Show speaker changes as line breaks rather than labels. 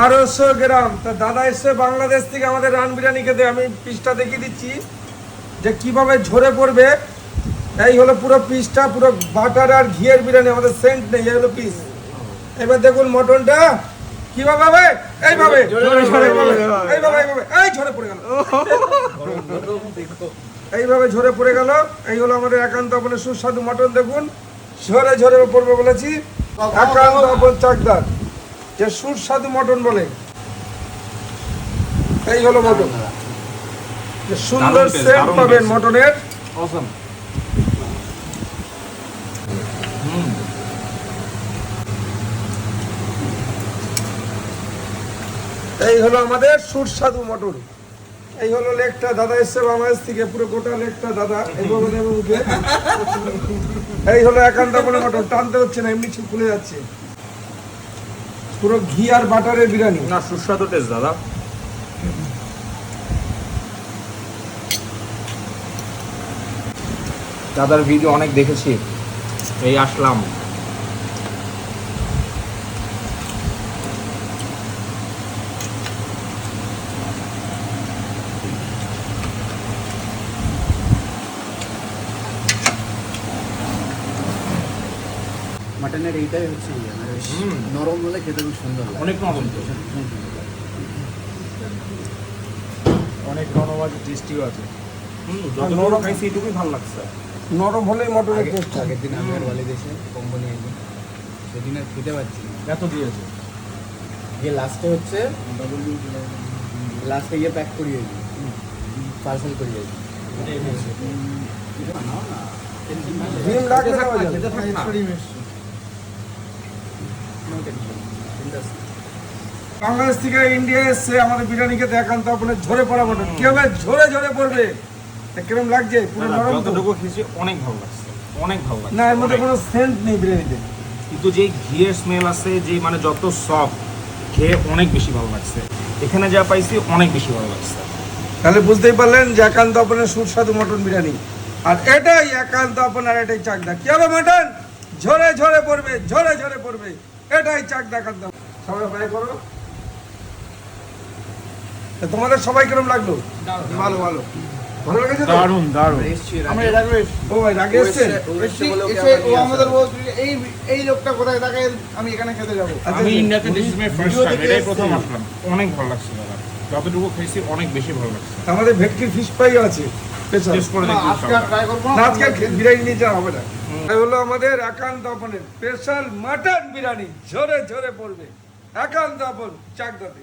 বারোশো গ্রাম। তা দাদা এসে বাংলাদেশ থেকে আমাদের রান বিরিয়ানি খেতে আমি পিসটা দেখিয়ে দিচ্ছি যে কীভাবে ঝরে পড়বে। এই হলো পুরো পিসটা পুরো বাটার আর ঘিয়ের বিরিয়ানি আমাদের সেন্ট নেই এই হলো পিস। এবার দেখুন মটনটা কীভাবে হবে? এইভাবে। এইভাবে এইভাবে এই ঝরে পড়ে গেল। এইভাবে ঝরে পড়ে গেল। এই হলো আমাদের একান্ত আপনার সুস্বাদু মটন। দেখুন ঝরে ঝরে পড়বে বলেছি। একান্ত আপন চাকদার। যে সুস্বাদু মটন বলে এই হলো মটন। সুন্দর সেন্ট পাবেন মটনের।
অসম
এই হলো আমাদের সুস্বাদু মটন। এই হলো লেগটা দাদা এসছে বাংলাদেশ থেকে পুরো গোটা লেকটা দাদা এই হলো একান্ত মটন টানতে হচ্ছে না এমনি খুলে যাচ্ছে। পুরো ঘি আর বাটারের বিরিয়ানি।
না সুস্বাদু টেস্ট দাদা। দাদার ভিডিও অনেক দেখেছি। এই আসলাম।
মাটনের এইটাই হচ্ছে ইয়ে, মানে নরম হলে খেতে খুব সুন্দর লাগে।
অনেক নরম তো। অনেক নরম আছে টেস্টিও আছে। যতটুকু খাইছি এটুকুই ভালো লাগছে।
নরম হলেই মটনের
আগে-
টেস্ট
আগের দিন আমি আর ওয়ালিদ এসে কম্বো নিয়ে গেলাম সেদিন আর খেতে পারছি না।
এত দিয়েছে।
গিয়ে লাস্টে হচ্ছে লাস্টে গিয়ে প্যাক করিয়ে দিই। পার্সেল করিয়ে দিই।
না। জন্য। বাংলাদেশ থেকে ইন্ডিয়া এসছে আমাদের বিরিয়ানি খেতে একান্ত আপনার ঝরে পড়া মটন কি হবে? ঝরে ঝরে পড়বে। কিরম লাগছে? পুরো নরম
যতটুকু খেয়েছি অনেক ভালো লাগছে। অনেক ভালো লাগছে।
না এর মধ্যে কোনো সেন্ট নেই বিরিয়ানিতে।
কিন্তু যে ঘিয়ের স্মেল আছে যে মানে যত সফট খেয়ে অনেক বেশি ভালো লাগছে। এখানে যা পাইছি অনেক বেশি ভালো লাগছে।
তাহলে বুঝতেই পারলেন যে একান্ত আপনার সুস্বাদু মটন বিরিয়ানি। আর এটাই একান্ত আপনার এটাই চাকদা কি হবে মটন? ঝরে ঝরে পড়বে ঝরে ঝরে পড়বে। এটাই চাকদা একান্ত সবাই ভাই করো। তোমাদের সবাই কিরম লাগল? ভালো ভালো। ভালো লেগেছে
দারুণ দারুণ।
আমরা এর আগে।
ও ভাই রাগে এসছে
ও এসছে বলে ওকে
এসে ও আমাদের এই এই লোকটা কোথায়? থাকে আমি এখানে খেতে যাব।
আচ্ছা,
আমি। ইন্ডিয়াতে this is my first time এটাই প্রথম আসলাম। অনেক ভালো লাগছে দাদা। যতটুকু খেয়েছি অনেক বেশি ভালো লাগছে।
আমাদের ভেটকির ফিশ ফ্রাইও আছে।
টেস্ট করে দেখি
আজকে আর ট্রাই করব
না। আজকে বিরিয়ানি নিয়ে যাওয়া হবে না। হলো আমাদের একান্ত আপনের স্পেশাল মাটন বিরিয়ানি। ঝরে ঝরে পড়বে। একান্ত আপন চাকদাতে।